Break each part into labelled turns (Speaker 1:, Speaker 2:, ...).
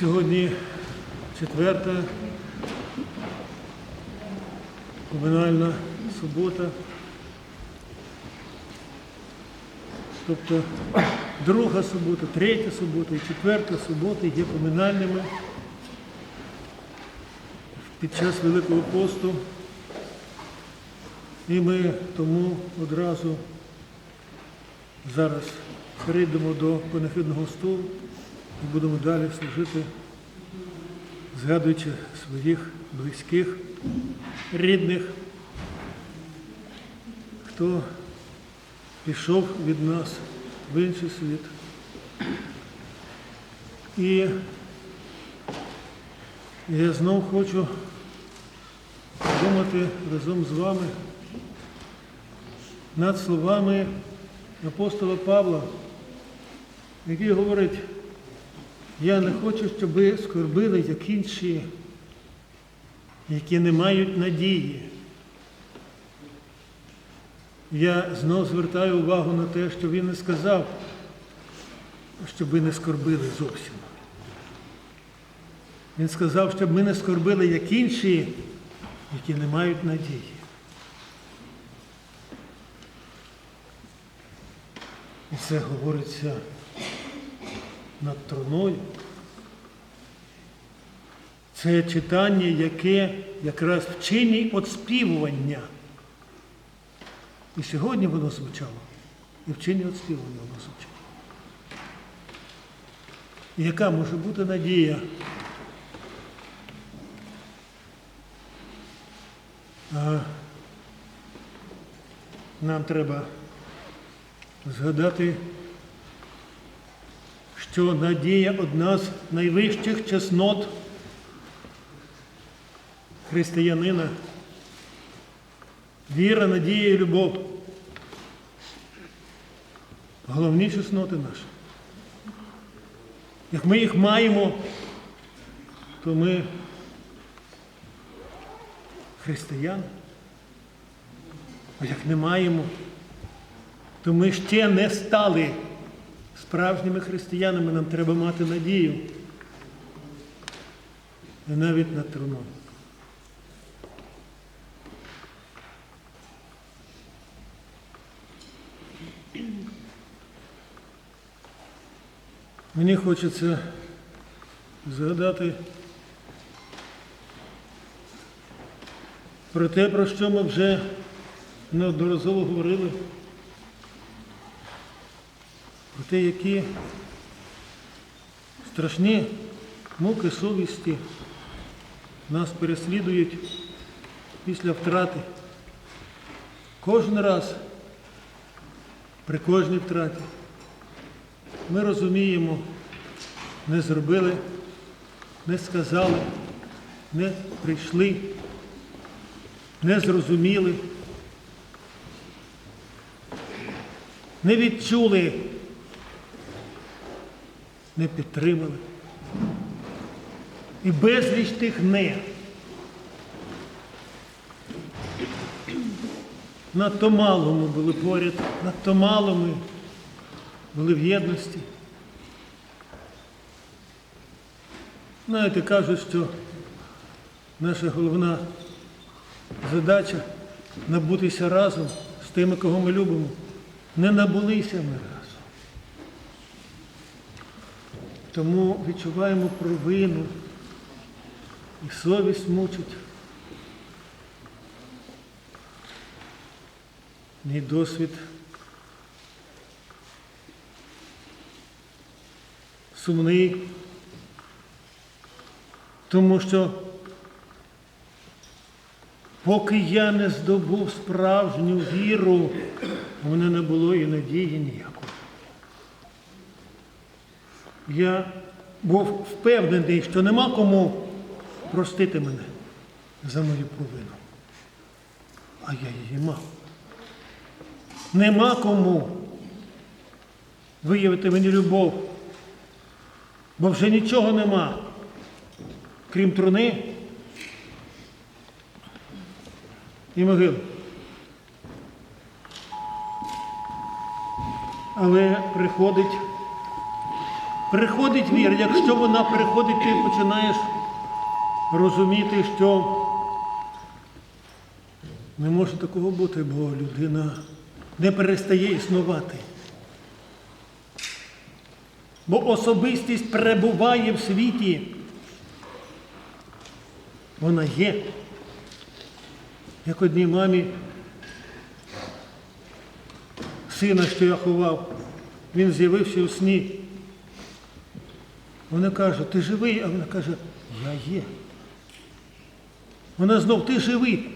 Speaker 1: Сьогодні четверта комунальна субота. Тобто друга субота, третя субота і четверта субота є поминальними під час Великого посту. І ми тому одразу зараз перейдемо до панахидного столу і будемо далі служити, згадуючи своїх близьких, рідних, хто пішов від нас в інший світ. І я знов хочу думати разом з вами над словами апостола Павла, який говорить, я не хочу, щоб ви скорбили, як інші, які не мають надії. Я знов звертаю увагу на те, що він не сказав, щоб ви не скорбили зовсім. Він сказав, щоб ми не скорбили, як інші, які не мають надії. І це говориться над троною. Це читання, яке якраз вчині оспівування. І сьогодні воно звучало, і вчині оспівування воно звучало. І яка може бути надія? Нам треба згадати, що надія одна з найвищих чеснот християнина. Віра, надія і любов. Головні чесноти наші. Як ми їх маємо, то ми християни. А як не маємо, то ми ще не стали справжніми християнами, нам треба мати надію. І навіть над троном. Мені хочеться згадати про те, про що ми вже неодноразово говорили, про те, які страшні муки совісті нас переслідують після втрати. Кожен раз при кожній втраті. Ми розуміємо, не зробили, не сказали, не прийшли, не зрозуміли, не відчули, не підтримали. І безліч тих не. Надто мало ми були поряд, надто мало ми були в єдності. Знаєте, кажуть, що наша головна задача набутися разом з тими, кого ми любимо. Не набулися ми разом. Тому відчуваємо провину і совість мучить. Мій досвід сумний, тому що поки я не здобув справжню віру, у мене не було і надії ніякої. Я був впевнений, що нема кому простити мене за мою провину. А я її мав. Нема кому виявити мені любов, бо вже нічого нема, крім труни і могил. Але приходить Приходить віра, якщо вона приходить, ти починаєш розуміти, що не може такого бути, бо людина не перестає існувати. Бо особистість перебуває в світі. Вона є. Як одній мамі сина, що я ховав, він з'явився у сні. Вона каже, ти живий, а вона каже, я є. Вона знов, ти живий.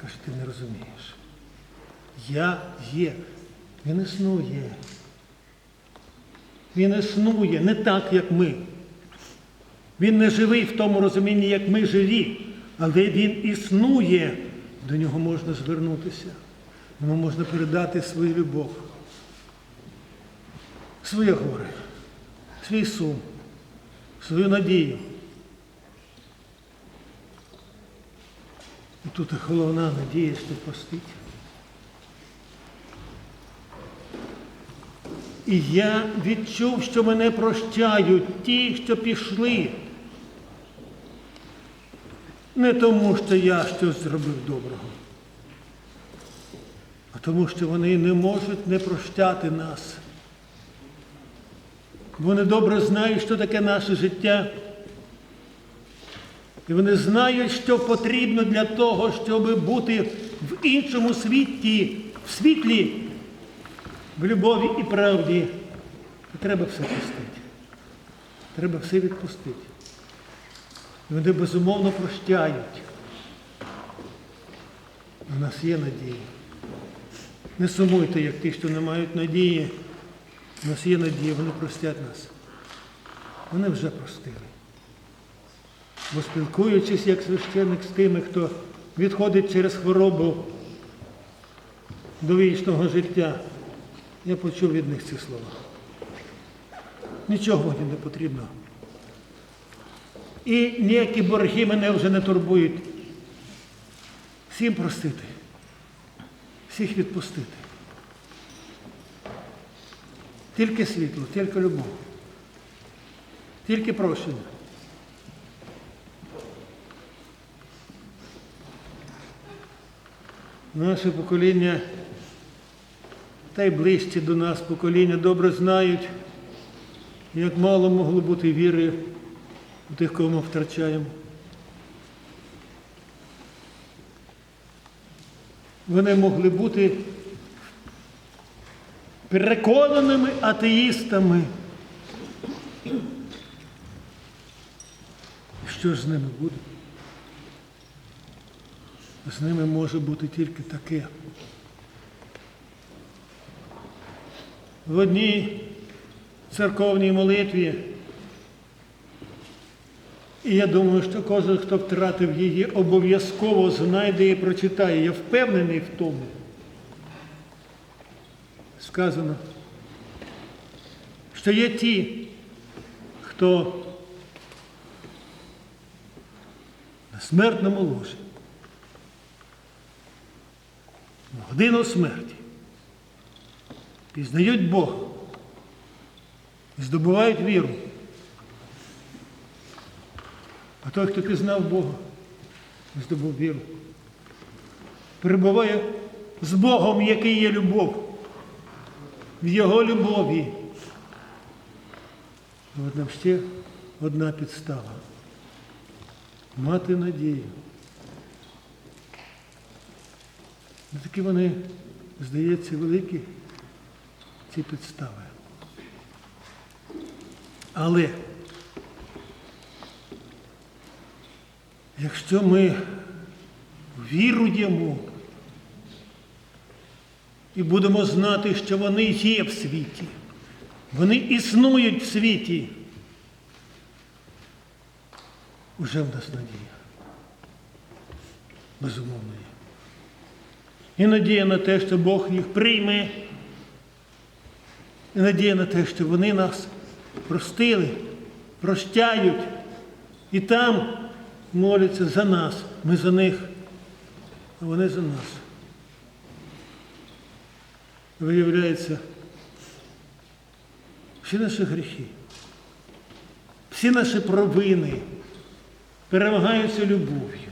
Speaker 1: Каже, ти не розумієш. Я є. Він існує. Він існує не так, як ми. Він не живий в тому розумінні, як ми живі, але він існує. До нього можна звернутися. Йому можна передати свою любов, своє горе, свій сум, свою надію. І тут головна надія, що простить. І я відчув, що мене прощають ті, що пішли. Не тому, що я щось зробив доброго, а тому, що вони не можуть не прощати нас. Вони добре знають, що таке наше життя. І вони знають, що потрібно для того, щоб бути в іншому світі, в світлі, в любові і правді. То треба все пустити. Треба все відпустити. І вони безумовно прощають. У нас є надія. Не сумуйте, як ті, що не мають надії. У нас є надія, вони простять нас. Вони вже простили. Бо спілкуючись як священник з тими, хто відходить через хворобу до вічного життя, я почув від них ці слова. Нічого мені не потрібно. І ніякі борги мене вже не турбують. Всім простити, всіх відпустити. Тільки світло, тільки любов, тільки прощення. Наше покоління, та й ближче до нас покоління добре знають, як мало могло бути віри у тих, кого ми втрачаємо. Вони могли бути переконаними атеїстами. Що ж з ними буде? З ними може бути тільки таке. В одній церковній молитві, і я думаю, що кожен, хто втратив її, обов'язково знайде і прочитає. Я впевнений в тому. Сказано, що є ті, хто на смертному ложі. в годину смерті пізнають Бога і здобувають віру. А той, хто пізнав Бога, здобув віру, перебуває з Богом, який є любов, в Його любові. От нам ще одна підстава. Мати надію. Ну, такі вони, здається, великі ці підстави. Але якщо ми віруємо і будемо знати, що вони є в світі, вони існують в світі, уже в нас надія. Безумовно. І надія на те, що Бог їх прийме. І надія на те, що вони нас простили, прощають і там моляться за нас. Ми за них, а вони за нас. Виявляється, всі наші гріхи, всі наші провини перемагаються любов'ю.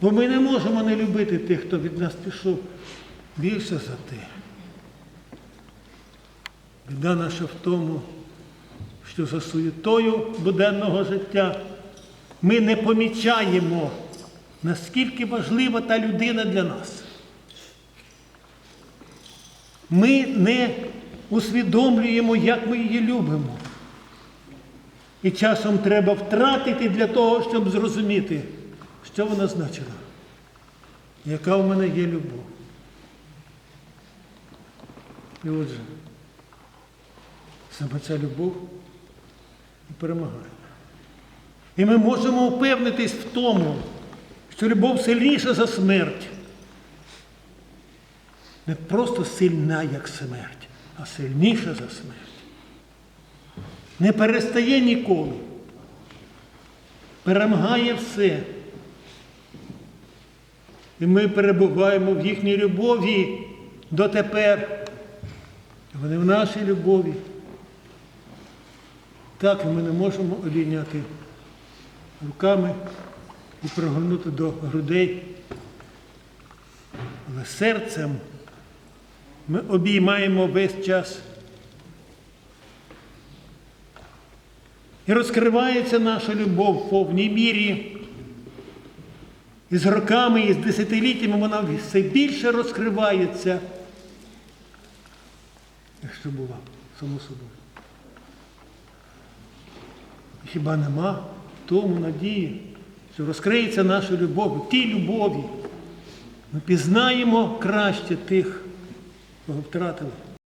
Speaker 1: Бо ми не можемо не любити тих, хто від нас пішов більше за те. Біда наша в тому, що за суєтою буденного життя ми не помічаємо, наскільки важлива та людина для нас. Ми не усвідомлюємо, як ми її любимо. І часом треба втратити для того, щоб зрозуміти, що вона значила, яка у мене є любов. І отже, саме ця любов і перемагає. І ми можемо впевнитись в тому, що любов сильніша за смерть. Не просто сильна, як смерть, а сильніша за смерть. Не перестає ніколи. Перемагає все. І ми перебуваємо в їхній любові дотепер. Вони в нашій любові. Так ми не можемо обійняти руками і пригорнути до грудей. Але серцем ми обіймаємо весь час. І розкривається наша любов в повній мірі. І з роками, і з десятиліттями вона все більше розкривається, якщо була, само собою. Хіба нема тому надії, що розкриється наша любов, в тій любові. Ми пізнаємо краще тих, втратили.